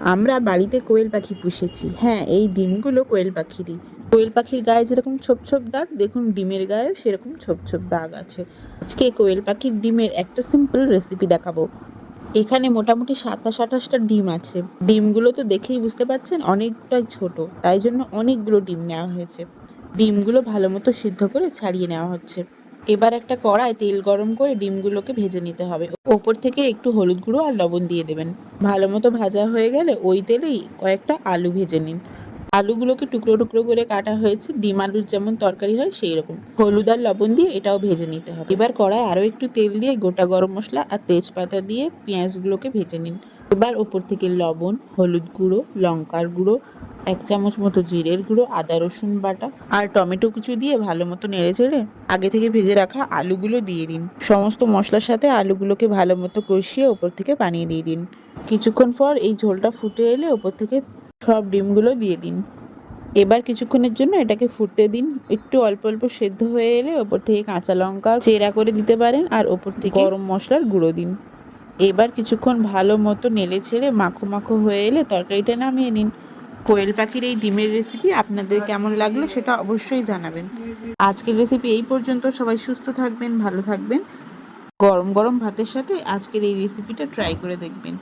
আমরা বাড়িতে কোয়েল পাখি পুষেছি। হ্যাঁ এই ডিমগুলো কোয়েল পাখিরই। কোয়েল পাখির গায়ে যেরকম ছোপ ছোপ দাগ, দেখুন ডিমের গায়েও সেরকম ছোপ ছোপ দাগ আছে। আজকে কোয়েল পাখির ডিমের একটা সিম্পল রেসিপি দেখাবো। এখানে মোটামুটি সাতাশ আঠাশটা ডিম আছে। ডিমগুলো তো দেখেই বুঝতে পারছেন অনেকটাই ছোট, তাই জন্য অনেকগুলো ডিম নেওয়া হয়েছে। ডিমগুলো ভালো মতো সিদ্ধ করে ছাড়িয়ে নেওয়া হচ্ছে। এবার একটা কড়ায় তেল গরম করে ডিমগুলোকে ভেজে নিতে হবে। ওপর থেকে একটু হলুদ গুঁড়ো আর লবণ দিয়ে দেবেন। ভালো মতো ভাজা হয়ে গেলে ওই তেলেই কয়েকটা আলু ভেজে নিন। আলুগুলোকে টুকরো টুকরো করে কাটা হয়েছে। ডিম আলুর যেমন তরকারি হয় সেই রকম। হলুদ আর লবণ দিয়ে এটাও ভেজে নিতে হবে। এবার কড়ায় আরও একটু তেল দিয়ে গোটা গরম মশলা আর তেজপাতা দিয়ে পেঁয়াজগুলোকে ভেজে নিন। এবার ওপর থেকে লবণ, হলুদ গুঁড়ো, লঙ্কার গুঁড়ো এক চামচ মতো জিরের গুঁড়ো, আদা রসুন বাটা আর টমেটো কুচি দিয়ে ভালো মতো নেড়ে চেড়ে আগে থেকে ভেজে রাখা আলুগুলো দিয়ে দিন। সমস্ত মশলার সাথে আলুগুলোকে ভালো মতো কষিয়ে ওপর থেকে পানিয়ে দিয়ে দিন। কিছুক্ষণ পর এই ঝোলটা ফুটে এলে ওপর থেকে সব ডিমগুলো দিয়ে দিন। এবার কিছুক্ষণের জন্য এটাকে ফুটতে দিন। একটু অল্প অল্প সেদ্ধ হয়ে এলে ওপর থেকে কাঁচা লঙ্কা চেরা করে দিতে পারেন আর ওপর থেকে গরম মশলার গুঁড়ো দিন। এবার কিছুক্ষণ ভালো মতো নেড়ে ছেড়ে মাখো মাখো হয়ে এলে তরকারিটা নামিয়ে নিন। কোয়েল পাখির এই ডিমের রেসিপি আপনাদের কেমন লাগল সেটা অবশ্যই জানাবেন। আজকের রেসিপি এই পর্যন্ত। সবাই সুস্থ থাকবেন, ভালো থাকবেন। গরম গরম ভাতের সাথে আজকের এই রেসিপিটা ট্রাই করে দেখবেন।